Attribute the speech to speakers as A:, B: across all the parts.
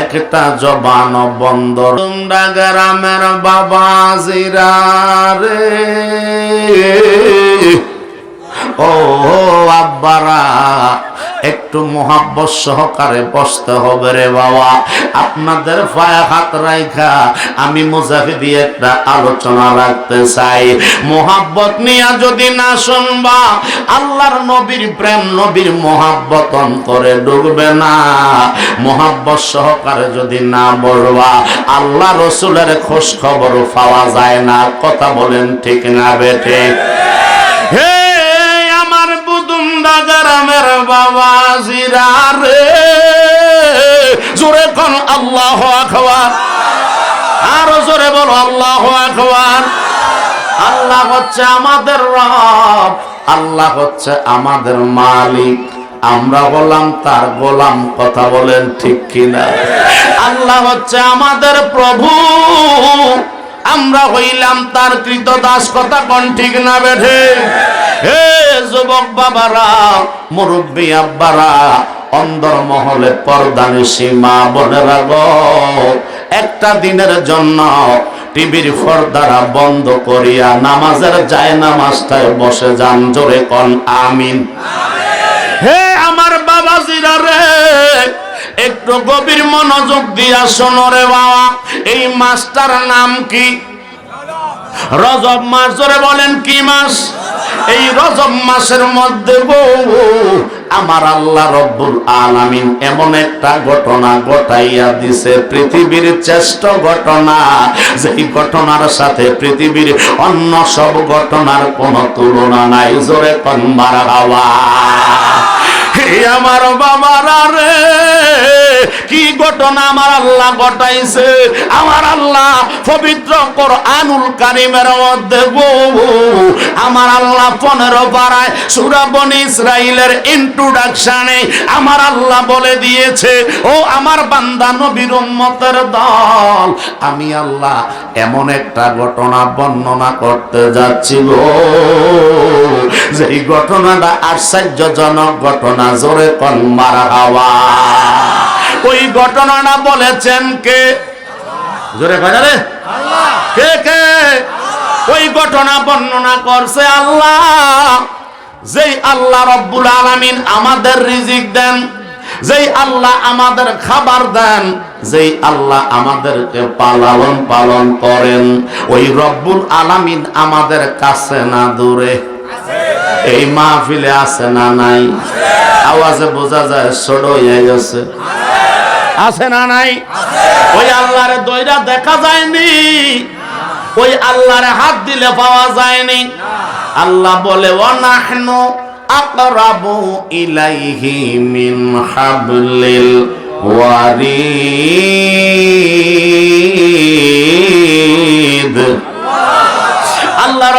A: একটা জবান বন্দর। তোমরা গ্রামের বাবা জিরা রে ও আব্বারা। একটু মোহাব্বত সহকারে বসতে হবে রে বাবা। আপনাদের পায়ে হাত রাইখা আমি মুজাফিদি একটা আলোচনা রাখতে চাই। মোহাব্বত নিয়ে যদি না শুনবা, আল্লাহর নবীর প্রেম, নবীর মোহাব্বত অন্তরে ডুববে না। মোহাব্বত সহকারে যদি না বলবা, আল্লাহ রসুলের খোঁজ খবর পাওয়া যায় না। কথা বলেন ঠিক না বেঠে। হে বুদুম গ্রামের বাবা জিরা রে। জোরে কোন আল্লাহ আকবার। আরও জোরে বলো আল্লাহ আকবার। আল্লাহ হচ্ছে আমাদের রব, আল্লাহ হচ্ছে আমাদের মালিক। আমরা বললাম, তার গোলাম কথা বলেন ঠিক কিনা? আল্লাহ হচ্ছে আমাদের প্রভু। আমরা হইলাম তার কৃত দাস কথা কোন ঠিক না বেঠে? হে যুবক বাবারা, মুরব্বী আব্বারা, অন্দর মহলে পর্দানিসী মা বোনেরা গো একটা দিনের জন্য টিভির পর্দারা বন্ধ করিয়া নামাজের যায় নামাজটায় বসে যান, জোরে কন, আমিন। হে আমার বাবাজিরা রে একটু গভীর মনোযোগ দিয়া শোনো রে বাবা। এই মাস্টার নাম কি? রজব মাস ধরে বলেন কি মাস? এই রজব মাসের মধ্যে আমার আল্লাহ রব্বুল আলামিন এমন একটা ঘটনা ঘটাইয়া দিছে। পৃথিবীর শ্রেষ্ঠ ঘটনা, যেই ঘটনার সাথে পৃথিবীর অন্য সব ঘটনার কোনো তুলনা নাই। জোরে কনবার হাওয়া। আমার বাবারা রে কি ঘটনা আমার আল্লাহ ঘটাইছে? আমার আল্লাহ পবিত্র কোরআনুল কারিমের মধ্যে গো আমার আল্লাহ পনেরো পাড়ায় সুরাবন ইসরাইলের ইন্ট্রোডাকশনে আমার আল্লাহ বলে দিয়েছে, ও আমার বান্দা নবীর উম্মতের দল, আমি আল্লাহ এমন একটা ঘটনা বর্ণনা করতে যাচ্ছি গো। যেই ঘটনাটা আশ্চর্যজনক ঘটনা, জোরে কন মারা হাওয়া ওই ঘটনাটা বলেছেন কে? জোরে কয় রে? কে কে? ওই ঘটনা বর্ণনা করছে আল্লাহ। যেই আল্লাহ রব্বুল আলামিন আমাদের রিজিক দেন, যেই আল্লাহ আমাদের খাবার দেন, যেই আল্লাহ আমাদেরকে পালন পালন করেন। ওই রব্বুল আলামিন আমাদের কাছে না দূরে। এই মাহফিলে আছে না নাই? আওয়াজে বোঝা যায়, ছোট হয়ে গেছে। আছে না নাই? ওই আল্লাহরে দইরা দেখা যায়নি। ওই আল্লাহরে হাত দিলে পাওয়া যায়নি। আল্লাহ বলে, ওয়ানাহনু আকরাবু ইলাইহি মিন হাবলিল ওয়ারিদ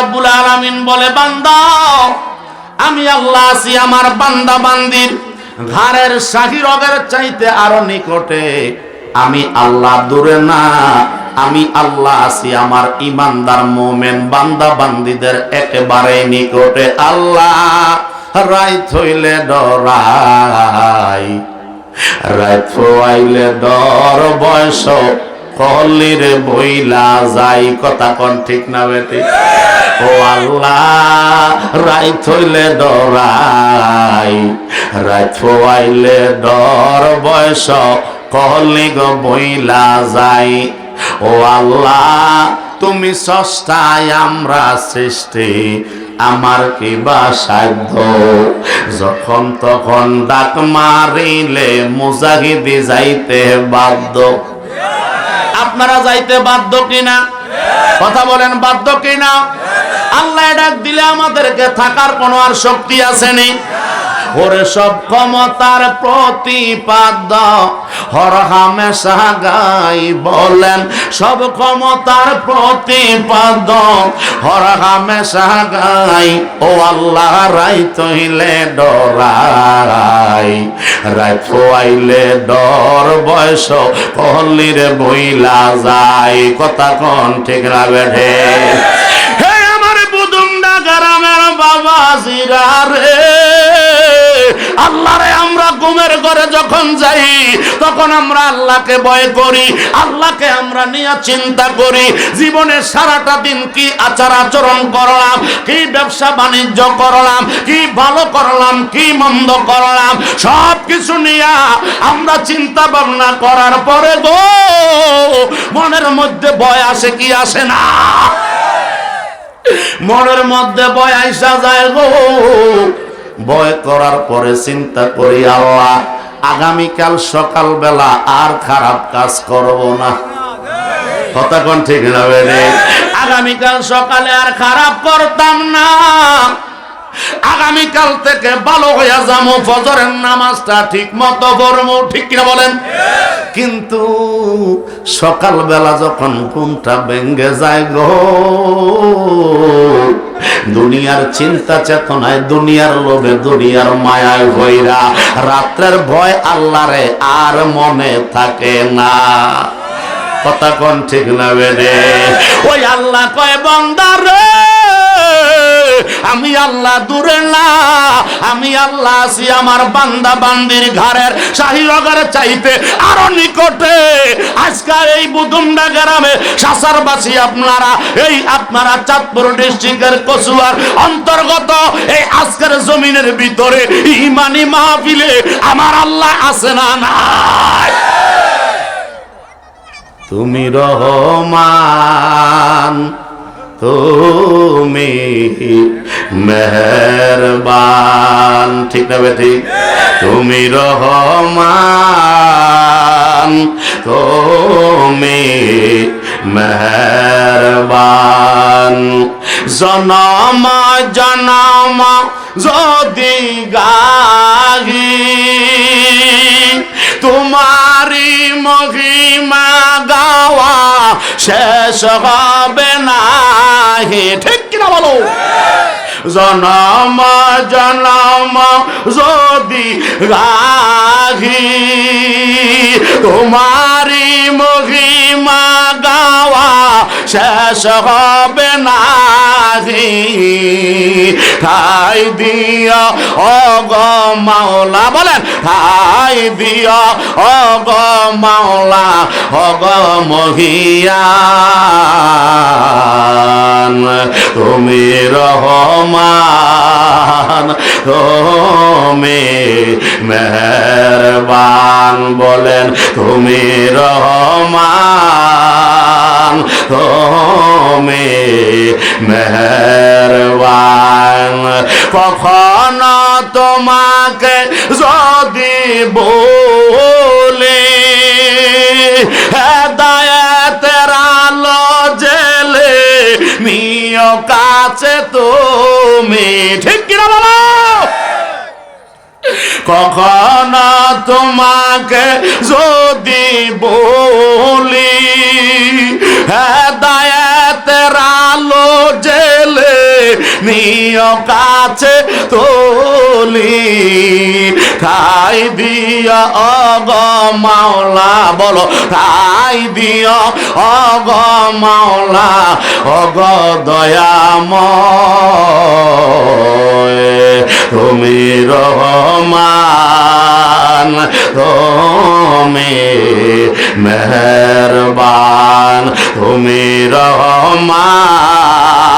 A: রাব্বুল আলামিন বলে, বান্দা, আমি আল্লাহ আছি আমার বান্দা বান্দির। ঘাড়ের শাহী রগের চাইতে আরও নিকটে আমি আল্লাহ দূরে না, আমি আল্লাহ আছি আমার ইমানদার মোমেন বান্দা বান্দিদের একেবারে নিকটে। আল্লাহ রাই থইলে ডরাই রাত আইলে ডর বয়স কলিরে বইলা যাই, কথা কোন ঠিক না বেটি? ও আল্লাহ, রাইত হইলে ডরাই, রাইত আইলে ডর বয়স, কলি গো বইলা যাই। ও আল্লাহ, তুমি সস্তায় আমরা সৃষ্টি, আমার কি বা সাধ্য? যখন তখন ডাক মারিলে মুজাহিদি যাইতে বাধ্য। আপনারা যাইতে বাধ্য কিনা? কথা বলেন, বাধ্য কিনা? আল্লাহ ডাক দিলে আমাদেরকে থাকার কোনো আর শক্তি আসেনি। ওরে সব ক্ষমতার প্রতিপাদ্য, হর হামেশা গাই বলেন, সব ক্ষমতার প্রতিপাদ্য, হর হামেশা গাই, ও আল্লাহ রাই তৈলে ডরাই রাই ফোয়াইলে ডর বয়স কহলিরে বইলা যায়, কথা কন ঠিক না বেঠে। হে আমার বুদুমডা গ্রামের বাবা জিরা রে আল্লাহরে আমরা ঘুমের ঘরে যখন যাই, তখন আমরা আল্লাহকে ভয় করি, আল্লাহকে আমরা নিয়ে চিন্তা করি জীবনের সারাটা দিন কি আচার আচরণ করলাম, কি ব্যবসা বাণিজ্য করলাম, কি ভালো করলাম, কি মন্দ করলাম সব কিছু নিয়ে আমরা চিন্তা ভাবনা করার পরে গো, মনের মধ্যে ভয় আসে কি আসে না? মনের মধ্যে ভয় আইসা যায় গো। ভয় করার পরে চিন্তা করি আল্লাহ আগামীকাল সকালবেলা আর খারাপ কাজ করব না। কথা কোন ঠিক না আগামীকাল সকালে আর খারাপ করতাম না। আগামীকাল থেকে ভালো হইয়া যাব ফজরের নামাজটা ঠিক মতো পড়ব ঠিক কিনা বলেন? কিন্তু সকালবেলা যখন ঘুমটা ভেঙ্গে যায় গো, দুনিয়ার চিন্তা চেতনায় দুনিয়ার লোভে দুনিয়ার মায়ায় ভৈরা, রাত্রের ভয় আল্লাহরে আর মনে থাকে না। কথা কোন ঠিক না বেদে। ওই আল্লাহ কয় বন্দারে আমি আল্লাহ দূরে না, আমি আল্লাহ আছি আমার বান্দা বান্দির ঘরের শাহিনগর চাইতে আরও নিকটে। আজকাল এই বুদুমডা গ্রামে সাসারবাসী আপনারা, এই আপনারা চাঁদপুর ডিস্ট্রিক্টের কচুয়ার অন্তর্গত, এই আজকের জমিনের ভিতরে ইমানি মাহফিলে আমার আল্লাহ আছে না নাই? তুমি রহমান, তুমি মেহরবান। ঠিক না ঠিক তুমি রহমান, তুমি মেহরবান। জনম জনম, যদি গাহি তোমারি মহিমা গাওয়া শেষ হবে না হে ঠিক কিনা বলো? জনম জনম যদি রাখি তোমারি মহিমা গাওয়া শেষ হবে না ঠাই দিয়া অগ মাওলা, বলেন, ঠাই দিয়া অগ মাওলা অগ মহিয়ান তুমি রহমান, তুমি মেহরবান, বলেন, তুমি রহমান। তুমি মেহরবান। কখন তোমাকে যদি বলি, হেদায়তের আলো জেলে নিয় কাছে তুমি। ঠিক কিনা বলো? কখন তোমাকে যদি বলি হেদায়তের নিয় কাছে তোলি, ঠাই দিয়া অগ মাওলা, বলো, ঠাই দিয়া অগ মাওলা, অগ দয়াময়, তুমি রহমান, তুমি মেহরবান, তুমি রহমান।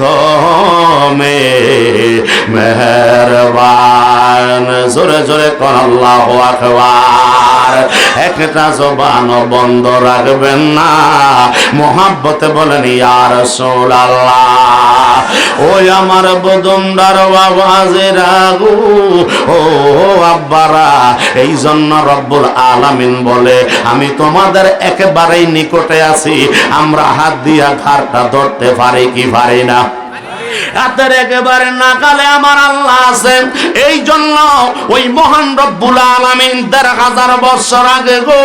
A: তুমি মেহরবান। জোরে জোরে কোন আল্লাহ আকবার। একটা জবান বন্ধ রাখবেন না। মোহাব্বতে বলেন ইয়ার আল্লাহ ওই আমার বদমদার বাবা যে রাগু। ও আব্বারা এই জন্য রব্বুল আলামিন বলে, আমি তোমাদের একেবারেই নিকটে আছি। আমরা হাত দিয়া ঘাড়টা ধরতে পারি কি পারি না। হাতের একেবারে নাকালে আমার আল্লাহ আছেন এই জন্য ওই মহান রব্বুল আলামিন দেড় হাজার বছর আগে গো,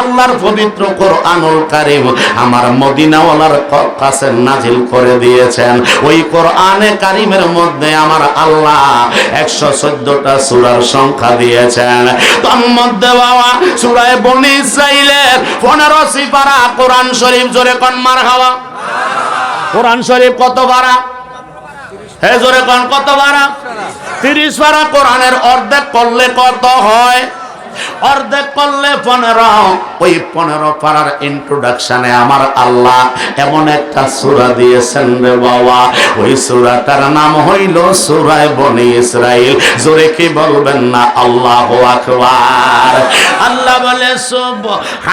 A: আল্লাহর পবিত্র কোরআনুল কারীম আমার মদিনাওয়ালার কাছে নাজিল করে দিয়েছেন। ওই কোরআনে কারিমের মধ্যে আমার আল্লাহ একশো চোদ্দটা সুরার সংখ্যা দিয়েছেন। তার মধ্যে বাবা সুরায় বনি ইসরাইলের পনেরো সিপারা কোরআন শরীফ জোরে কন মার খাওয়া কোরআন শরীফ কত পারা হে জোরে কোন, কত বারা তিরিশ পারা কোরআনের অর্ধেক করলে কত হয়? অর্ধেক করলে পনেরো, ওই পনেরো পাড়ার ইন্ট্রোডাকশনে আমার আল্লাহ এমন একটা সুরা দিয়েছেন রে বাবা। ওই সুরাটার নাম হইল সুরায় বনি ইসরাইল। জোরে কি বলবেন না? আল্লাহ আকবার। আল্লাহ বলে, সুবহানাল্লাযী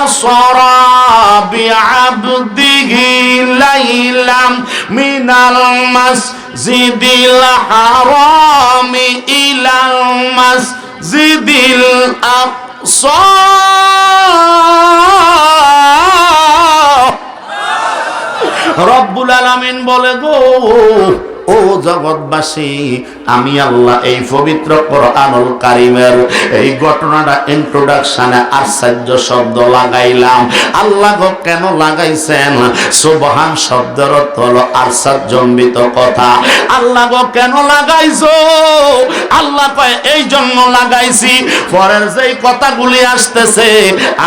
A: আসরা বিআবদিহি লাইলাম মিনাল মাসজিদিল হারামি ইলাল মাসজিদিল আকসা। রব্বুল আলামিন বলে গো ও জগৎবাসী, আমি আল্লাহ এই পবিত্র কোরআনুল কারিমের এই ঘটনাটা ইন্ট্রোডাকশনে আশ্চর্য শব্দ লাগাইলাম। আল্লাহ গো কেন লাগাইছেন? সুবহান শব্দের অর্থ হলো আশ্চর্যম্বিত কথা। আল্লাহ গো কেন লাগাইছো? আল্লাহ কয়, এই জন্য লাগাইছি। পরের যেই কথাগুলি আসতেছে,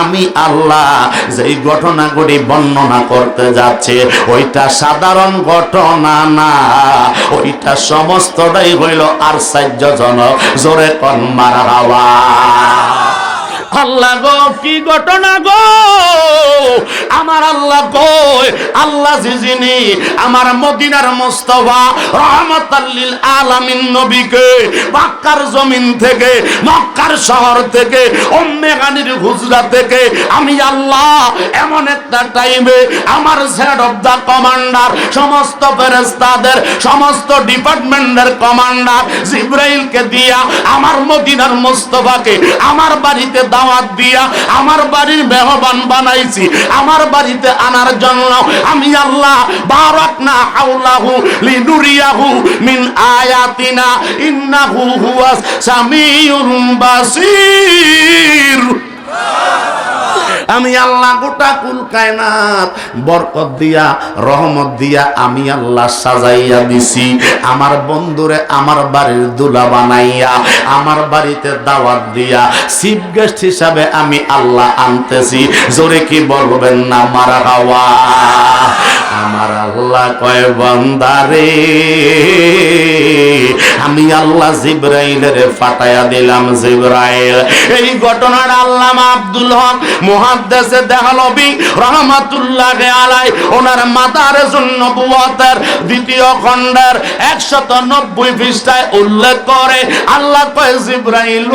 A: আমি আল্লাহ যেই ঘটনাগুলি বর্ণনা করতে যাচ্ছে, ওইটা সাধারণ ঘটনা না। ওইটা সমস্তটাই হইল আর সাহ্যজনক জোরে কন মারা আল্লাহ গো, কি ঘটনা গো? আমার আল্লাহ কই আল্লাহ জিজিনি আমার মদিনার মুস্তফা রহমাতাল্লিল আলামিন নবীকে মক্কার জমিন থেকে, মক্কার শহর থেকে, উম্মে গানির হুজরা থেকে, আমি আল্লাহ এমন একটা টাইমে আমার হেড অফ দা কমান্ডার সমস্ত ফেরেস্তাদের সমস্ত ডিপার্টমেন্টের কমান্ডার জিব্রাইলকে দিয়া আমার মদিনার মুস্তফাকে, আমার বাড়িতে দাওয়াত দিয়া আমার বাড়ির মেহমান বানাইছি, আমার বাড়িতে আনার জন্য আমি আল্লাহ বারাকনা হাউলাহু লিনুরিয়াহু মিন আয়াতিনা, ইন্নাহু হুয়াস সামিউল বাসির। আমি আল্লাহ গোটা কুল কায়নাত বরকত দিয়া, রহমত দিয়া আমি আল্লাহ সাজাইয়া দিছি। আমার বন্ধুরে আমার বাড়ির দুলা বানাইয়া, আমার বাড়িতে দাওয়াত দিয়া চিফ গেস্ট হিসাবে আমি আল্লাহ আনতেছি। জোরে কি বলবেন না মারা হাওয়া আমার আল্লাহ কয় বন্দারে আমি আল্লাহ জিব্রাইলের ফাটায়া দিলাম জিব্রাইল। এই ঘটনার আল্লামা আব্দুল হক মুহাদ্দিসে দেহলবি রহমাতুল্লাহ আলাই ওনার মাতার জন্য বুয়াতের দ্বিতীয় খণ্ডের 190 পৃষ্ঠায় উল্লেখ করে আল্লাহ কয় জিব্রাইল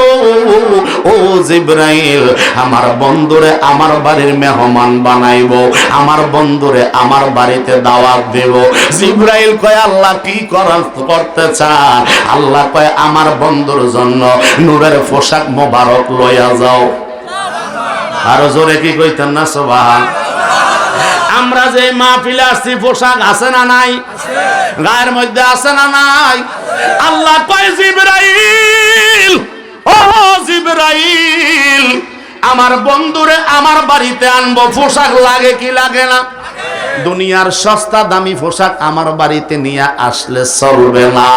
A: ও, জিব্রাইল আমার বন্ধুরে আমার বাড়ির মেহমান বানাইবো আমার বন্ধুরে আমার বাড়িতে দাওয়াত দেব। জিব্রাইল কয়, আল্লাহ কি করার করতে চান আল্লাহ কয়, আমার বন্ধুর জন্য নূরের পোশাক মোবারক লইয়া যাও। আরও জোরে কি কইতেন না, সোবাহান। আমরা যে মাহফিলে আসছি, পোশাক আছে না নাই? গায়ের মধ্যে আছে না নাই? আল্লাহ কয়, জিব্রাইল, ও জিব্রাইল, আমার বন্ধুরে আমার বাড়িতে আনব। পোশাক লাগে কি লাগে না? দুনিয়ার সস্তা দামি পোশাক আমার বাড়িতে নিয়ে আসলে চলবে না।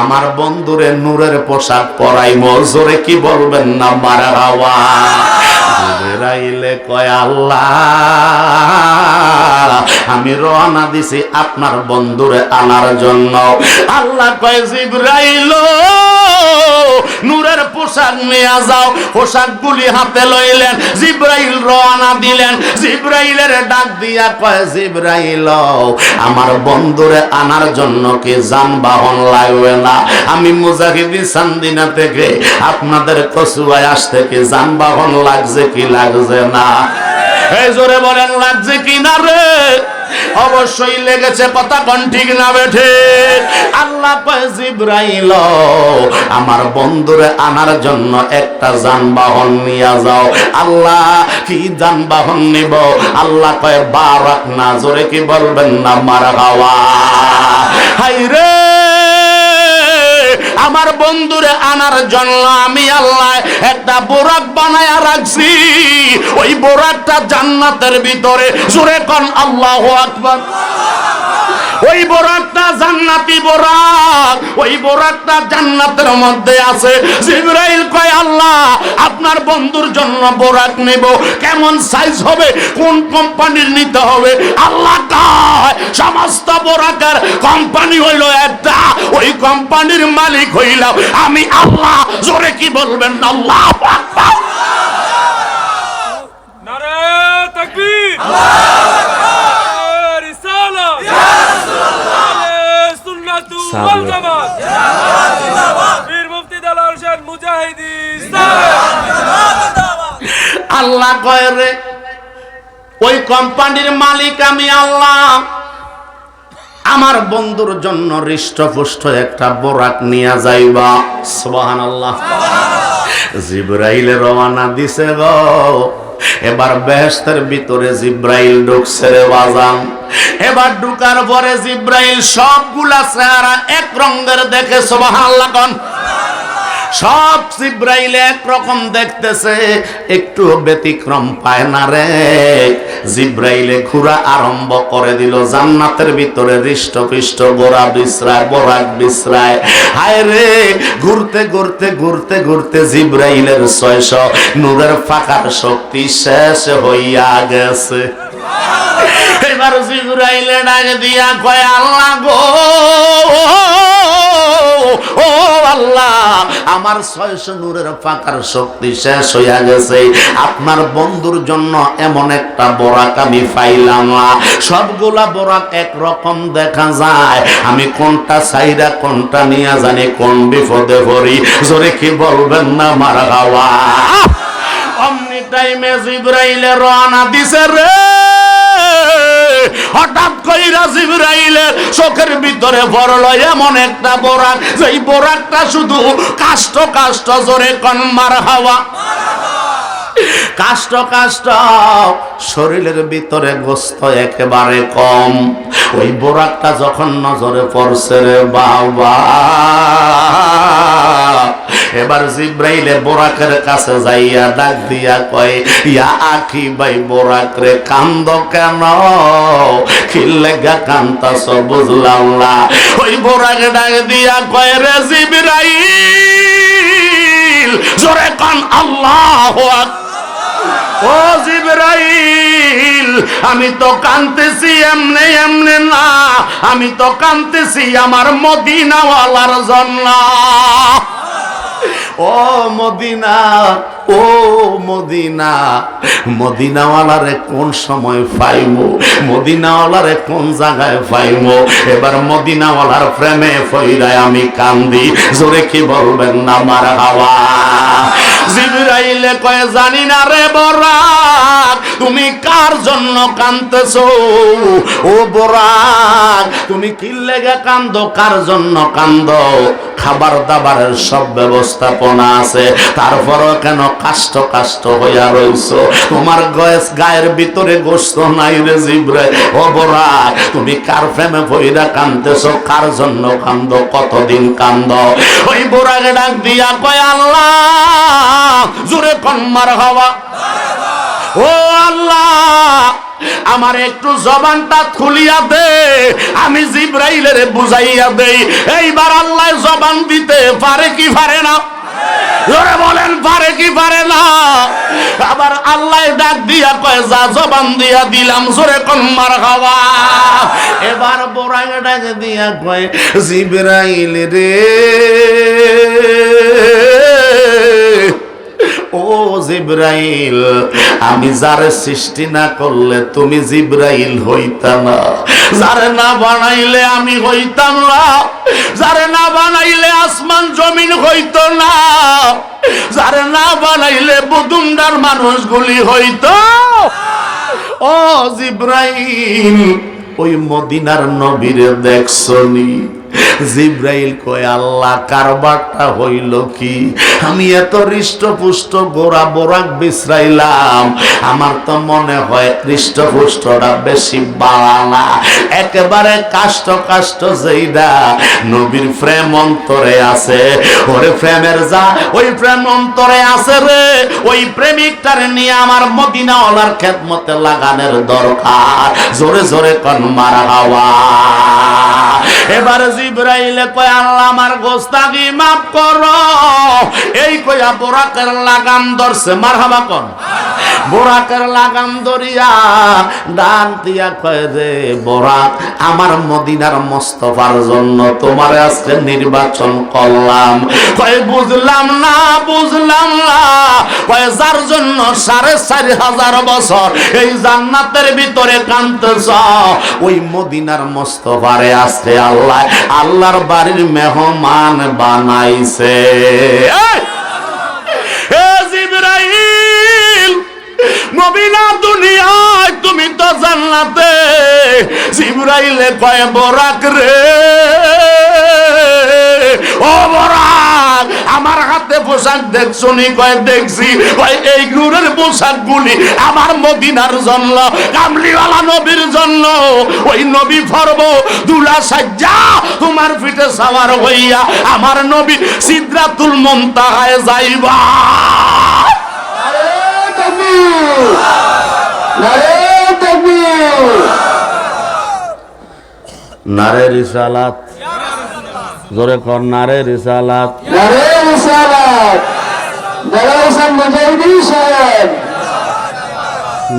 A: আমার বন্ধুরে নূরের পোশাক পরাইব, জোরে কি বলবেন না মারা হাওয়া জিবরাইলে কয় আল্লাহ, আমি রওনা দিছি আপনার বন্ধুরে আনার জন্য। আল্লাহ কয়, জিবরাইল নূরের পোশাক নিয়ে যাও। পোশাকগুলি হাতে লইলেন, জিব্রাইল রওনা দিলেন। জিব্রাইলের ডাক দিয়া কয়, জিব্রাইল, আমার বন্ধুরে আনার জন্য কি যানবাহন লাগবে না? আমি মুজাহিদি সান্দিনা থেকে আপনাদের কসুয়ায় আসতে কি যানবাহন লাগছে কি লাগছে না? এই জোরে বলেন, লাগছে কি না রে? অবশ্যই লেগেছে কথা কোন ঠিক না বেঠে আল্লাহ জিব্রাইল, আমার বন্ধুরে আনার জন্য একটা যানবাহন নিয়ে যাও। আল্লাহ, কি যানবাহন নিব? আল্লাহ কয়, বারাক না, জোরে কি বলবেন না, মার গাওয়া হাই রে! আমার বন্ধুরে আনার জন্য আমি আল্লাহ একটা বোরাক বানায়া রাখছি। ওই বোরাকটা জান্নাতের ভিতরে। জোরে কন, আল্লাহ আকবার। ওই বোরাকটা জান্নাতি বোরাক, ওই বোরাকটা জান্নাতের মধ্যে আছে। জিব্রাইল কয়, আল্লাহ, আপনার বন্ধুর জন্য বোরাক নেব। কেমন সাইজ হবে? কোন কোম্পানির নিতে হবে? আল্লাহ কয়, সমস্ত বোরাকের কোম্পানি হইল একটা। ওই কোম্পানির মালিক হইল আমি, আল্লাহ। জোরে কি বলবেন? আল্লাহ আকবার।
B: নারে তাকবীর নারে রিসালাত নারে সুন্নাতু ওয়াল জামাত বীর মুফতি দালাল শাহ মুজাহিদি
A: আল্লাহ কয় রে ওই কোম্পানির মালিক আমি আল্লাহ আমার বন্ধুর জন্য হৃষ্টপুষ্ট একটা বোরাক নিয়ে যাইবা সুবাহান আল্লাহ জিব্রাইলে রওয়ানা দিছে গো এবার বেহেস্তের ভিতরে জিব্রাইল ঢুকছে রে বাজান। এবার ঢুকার পরে জিব্রাইল সবগুলা চেহারা এক রঙের দেখে সুবহানাল্লাহ আল্লাহ সব জিব্রাইল একরকম দেখতেছে, একটু ব্যতিক্রম পায় না রে। জিব্রাইলে ঘুরা আরম্ভ করে দিল, জান্নাতের ভিতরে হৃষ্ট হৃষ্টপৃষ্ট গোড়া বিশ্রায়, বরাক বিশ্রায়। হায় রে, ঘুরতে ঘুরতে ঘুরতে ঘুরতে জিব্রাইলের ছয়শো নূরের ফাঁকার শক্তি শেষ হইয়া গেছে। এবার জিব্রাইলে ডাকে দিয়া কয়, আল্লাহ গো ও আল্লাহ, আমার নূরের ফাঁকার শক্তি শেষ হইয়া গেছে। আপনার বন্ধুর জন্য এমন একটা বরাক আমি পাইলাম সবগুলা বরাক একরকম দেখা যায়। আমি কোনটা চাইরা কোনটা নিয়ে জানি কোন বিপদে পড়ি। জোরে কি বলবেন না, মার হাওয়া? অমনি টাইমে জিব্রাইলে রওনা দিছে রে। হঠাৎ কইরা জিবরাইলের চোখের ভিতরে পড়ল এমন একটা বোরাক। যেই বোরাকটা শুধু কাষ্ট কাষ্ট জোরে কন মার হাওয়া। কাষ্ট কাষ্ট, শরীরের ভিতরে গোস্ত একেবারে কম। ওই বোরাকটা যখন নজরে পড়ছে রে বাবা। এবার জিব্রাইলে বোরাকের কাছে যাইয়া ডাক দিয়া কয়, ইয়া আখি ভাই বোরাক রে, কান্দ কেন? খিল্লেগা কান্তাস বুঝলাম না। ওই বোরাকে ডাক দিয়া কয়, রে জিব্রাইল, জোরে কান, আল্লাহ ও জিব্রাইল আমি তো কানতেছি এমনে এমনে না আমি তো কানতেছি আমার মদিনাওয়ালার জন্য। ও মদিনা ও মদিনা, মদিনাওয়ালারে কোন সময় পাইব মদিনাওয়ালারে কোন জায়গায় পাইব এবার মদিনাওয়ালার প্রেমে ফইরায় আমি কান্দি। জোরে কি বলবেন না আমার হাওয়া? জিবরাইলে কয়ে, জানি না রে বরাক, তুমি কার জন্য কান্দতেছো ও বরাক, তুমি কি লেগে কান্দো কার জন্য কান্দো খাবার দাবারের সব ব্যবস্থাপনা আছে। তারপরও কেন কাষ্ট কাষ্ট হইয়া রইছো? তোমার গয়েস গায়ের ভিতরে গোস্ত নাই রে জিব্রে ও বরাক তুমি কার প্রেমে ভইরা কান্দতেছো কার জন্য কান্দ? কতদিন কান্দ? ওই বোরাকে ডাক দিয়া কয়, আল্লাহ, জোরে কন্মার হওয়া। ও আল্লাহ, আমার একটু জবানটা খুলিয়া দে, আমি জিব্রাইলের বুঝাইয়া দেই। এইবার আল্লাহ জবান দিতে পারে কি পারে না? জোরে বলেন, পারে কি পারে না? আবার আল্লাহ ডাক দিয়া কয়, যা জবান দিয়া দিলাম, জোরে কন্মার খাওয়া। এবার বোরাই ডাক দিয়া কয়, জিব্রাইল রে ও জিব্রাইল, আমি যারে সৃষ্টি না করলে তুমি জিব্রাইল হইতা না যারে না বানাইলে আমি হইতাম না। যারে না বানাইলে আসমান, জমিন হইত না। যারে না বানাইলে বুদুমদার মানুষগুলি হইত। ও জিব্রাইল, ওই মদিনার নবীরে দেখছনি। জিব্রাইল কয়, আল্লাহ, কারবারটা হইল কি? আমি এত হৃষ্টপুষ্ট গোড়া বোরাক বিশ্রাইলাম আমার তো মনে হয় হৃষ্টপুষ্টটা বেশি বাড়ানা। একেবারে কাষ্ট কাষ্ট যেইটা নবীর প্রেম অন্তরে আছে। ওরে প্রেমের যা, ওই প্রেম অন্তরে আছে রে। ওই প্রেমিকটারে নিয়ে আমার মদিনাওয়ালার খেদমতে লাগানোর দরকার। জোরে জোরে কন মারা হাওয়া। এবারে জিব্রাইলে কয়, আল্লাহ আমার গোস্তাকি মাফ করো। এই কইয়া বোরাকের লাগাম ধরছে, মারহাবা কোন বোরাকের লাগাম ধরিয়া ডান দিয়া কয়, রে বোরাক, আমার মদিনার মোস্তফার জন্য তোমার আজকে নির্বাচন করলাম। কয়, বুঝলাম না বুঝলাম না। কয়, যার জন্য সাড়ে চারি হাজার বছর এই জান্নাতের ভিতরে কানতেছ ওই মদিনার মোস্তফারে আজকে আল্লাহ আল্লাহর বাড়ির মেহমান বানাইছে। নবীনা তুমি তো জান্নাতে জিবরাইলে কয় বরাক রে? ও বরাক! আমার হাতে পোশাক দেখছ নি কয় দেখছি কয় এই নূরের পোশাক গুলি আমার মদিনার জন্য কামলিওয়ালা নবীর জন্য। ওই নবী ফরব দুলা সাজ্জা তোমার পিঠে সাওয়ার হইয়া আমার নবী সিদ্রাতুল মুনতাহায় যাইবা। নারে রিসালাত। জোরে কর নারে রিসালাত।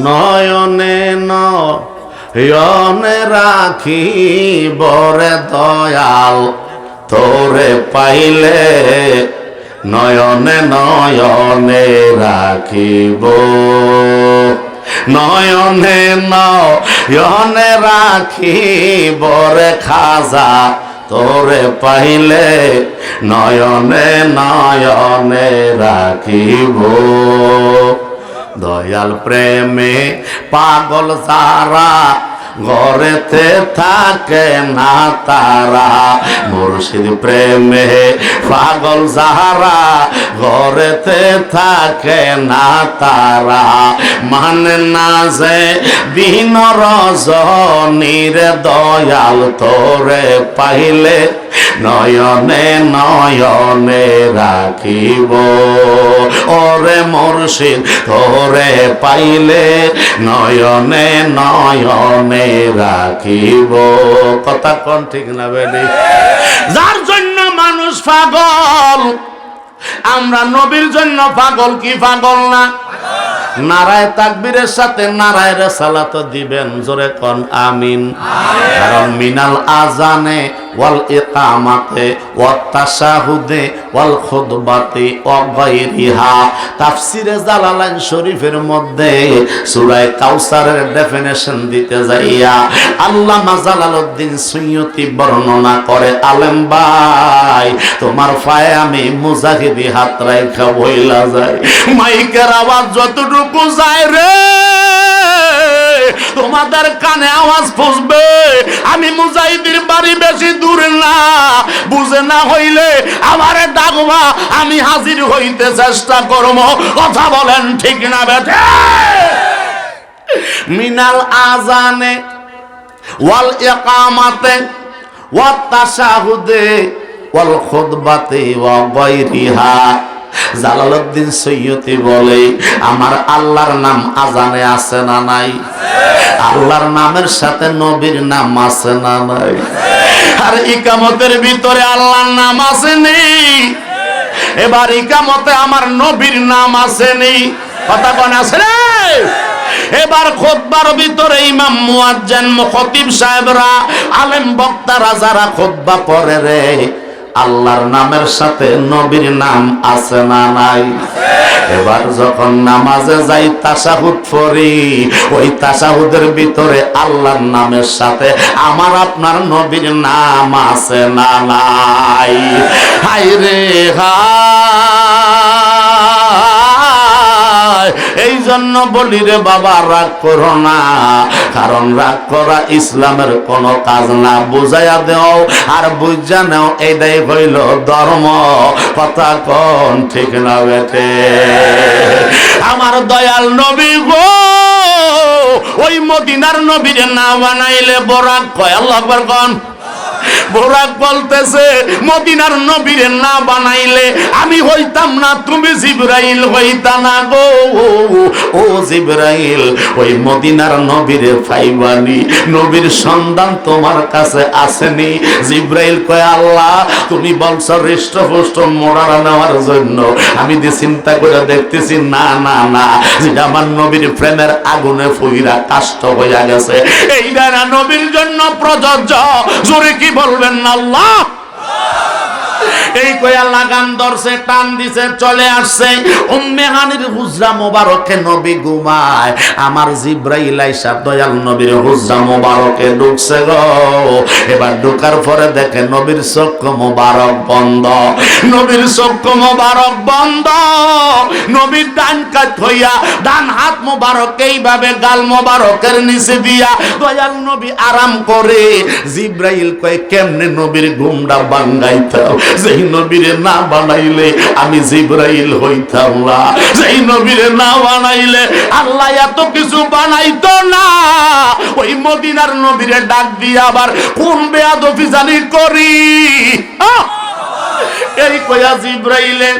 A: নয়নে নয়নে রাখি বরে দয়াল তোরে পাইলে নয়নে নয়নে রাখিব। নয়নে নয়নে রাখি বরে খাজা তোরে পাইলে নয়নে নয়নে রাখিব। দয়াল প্রেমে পাগল সারা ঘরেতে থাকে না তারা। মুর্শিদ প্রেমে পাগল সাহারা ঘরেতে থাকে না তারা। মানে না যে দিন রজনীর দয়াল তোরে পাইলে নয়নে নয়নে রাখিব। ওরে মুর্শিদ তোরে পাইলে নয়নে নয়নে রাখিব। কথা কোন ঠিক না বেনি যার জন্য মানুষ পাগল, আমরা নবীর জন্য পাগল কি পাগল না? নারায় তাকবীরের সাথে নারায় রেসালাত দিবেন, জোরে কোন আমিন। কারণ মিনাল আজানে ওয়াল ইকামাতে ওয়াত তাশাহুদে ওয়াল খুতবাতে ওয়া গায়রিহা। তাফসিরে জালালাইন শরীফের মধ্যে সূরা কাউসারের ডেফিনেশন দিতে যাইয়া আল্লামা জালালউদ্দিন সুয়ুতি বর্ণনা করে, আলেম ভাই, তোমার পায়ে আমি মুজাহিদি হাত রাইখা বইলা যায় মাইকের আওয়াজ যতটুকু যায় রে। তোমাদের কানে আওয়াজ ফুসবে। আমি মুজাহিদির বাড়ি বেশি দূর না। বুঝে না হইলে আমারে ডাকবা, আমি হাজির হইতে চেষ্টা করব। কথা বলেন ঠিক না বেঠে। মিনাল আজানে ওয়াল ইকামাতে ওয়াত তাশাহুদে ওয়াল খুতবাতে ওয়া গায়রিহা। জালালউদ্দিন বলে, আমার আল্লাহর নাম আজানে আছে না নাই? আল্লাহর নামের সাথে নবীর নাম আছে না নাই? আর ইকামতের ভিতরে আল্লাহর নাম আসেনি এবার ইকামতে আমার নবীর নাম আসেনি কথা কোন, আছে এবার খোদবার ভিতরে ইমাম মুয়াজ্জান খতিব সাহেবরা, আলেম বক্তারা যারা খোদবা পড়ে রে আল্লাহর নামের সাথে নবীর নাম আছে না নাই? এবার যখন নামাজে যাই তাসাহুদ পড়ি, ওই তাসাহুদের ভিতরে আল্লাহর নামের সাথে আমার আপনার নবীর নাম আছে না নাই? হাই রে হাই এই জন্য বলি রে বাবা, রাগ করো না। কারণ রাগ করা ইসলামের কোনো কাজ না। বুঝাইয়া দেও আর বুঝা নেও এইটাই হইল ধর্ম। কথা কোন ঠিক না বেটে আমার দয়াল নবী গো, ওই মদিনার নবীর না বানাইলে বরাক কয়। আল্লাহ কন। বোরাক বলতেছে, মদিনার নবীরে না বানাইলে আমি হইতাম না, তুমি জিব্রাইল হইতা না গো। ও জিব্রাইল, ওই মদিনার নবীরে ফাইবানি, নবীর সন্ধান তোমার কাছে আসেনি। জিব্রাইল কয়, আল্লাহ, তুমি বলছো হৃষ্টপুষ্ট মোড়ারা নেওয়ার জন্য। আমি যে চিন্তা করে দেখতেছি, না না না যেটা আমার নবীর প্রেমের আগুনে ফুইরা কাষ্ট হইয়া গেছে। এইটা না নবীর জন্য প্রযোজ্য, জোরে কি বলবেন না আল্লাহ। এই কয়া লাগান ধরছে, টান দিছে, চলে আসছে। উম্মে হানির হুজরা মোবারকে নবী ঘুমায়। আমার জিব্রাইল আইসা দয়াল নবীর হুজরা মোবারকে ঢুকছে গো। এবার পরে দেখে নবীর চক্ষু মোবারক বন্ধ। নবীর চক্ষু মোবারক বন্ধ। নবীর ডান কাত হইয়া ডান হাত মোবারক এইভাবে গাল মোবারকের নিচে দিয়া দয়াল নবী আরাম করে জিব্রাইল কয়, কেমনে নবীর ঘুমটা বাঙ্গাইতাম যেই নবীরে না বানাইলে আমি জিব্রাইল হইতাম না যেই নবীরে না বানাইলে আল্লাহ এত কিছু বানাইতো না। ওই মদিনার নবীরে ডাক দিয়ে আবার কোন বেয়াদফি জানি করি! এই কয়া জিব্রাইলে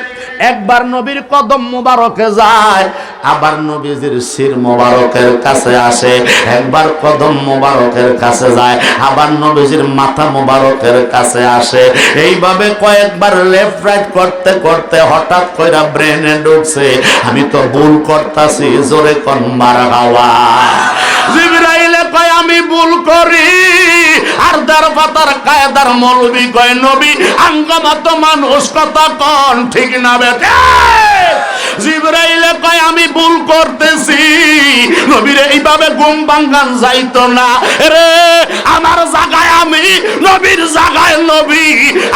A: একবার নবীর কদম মোবারকে যায় আবার নবীজির শির মোবারকের কাছে আসে, একবার কদম মোবারকের কাছে যায়, আবার নবীজির মাথা মোবারকের কাছে আসে। এইভাবে কয়েকবার লেফট রাইট করতে করতে হঠাৎ কইরা ব্রেনে ঢুকছে, আমি তো ভুল করতাছি, জোরে কন মার হাওয়া। জিবরাইলে কয়, আমি ভুল করি। আর দার পাতার কায়দার মৌলবি কয়, নবী আঙ্গমাত মানুষ কথা কন, ঠিক না বেটে? জিবরাইলে কয় আমি ভুল করতেছি। নবীর এইভাবে ঘুম ভাঙ্গান যাইতো না। রে আমার জায়গায় আমি নবীর জায়গায় নবী।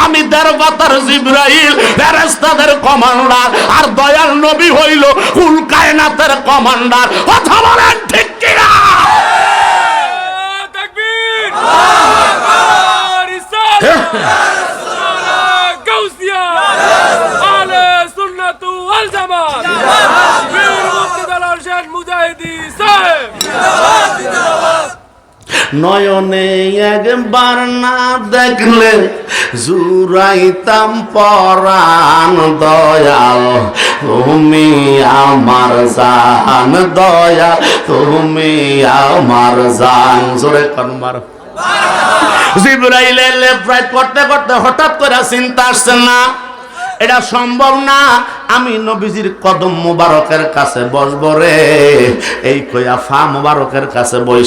A: আমি দেড় পাতার জিব্রাইল ফেরেস্তাদের কমান্ডার। আর দয়াল নবী হইল কুল কায়নাতের কমান্ডার। কথা বলেন ঠিক কিনা?
B: তাকবীর রিসালাত গাউসিয়া আলে সুন্নাতু ওয়াল জামাত বীর মুক্তিদাল আরশাদ মুজাহিদি সাহেব
A: নয়নে একবার না দেখলে জুরাইতাম পরাণ দয়াল। তুমি আমার জান দয়াল, তুমি আমার জান। জোরে কনমার জিব্রাইলের লেফট রাইট করতে করতে হঠাৎ করে চিন্তা আসছে না। এটা সম্ভব না। আমি নবীজির কদম মুবারকের কাছে বসবো রে। এই কইয়া ফা মুবারকের কাছে বই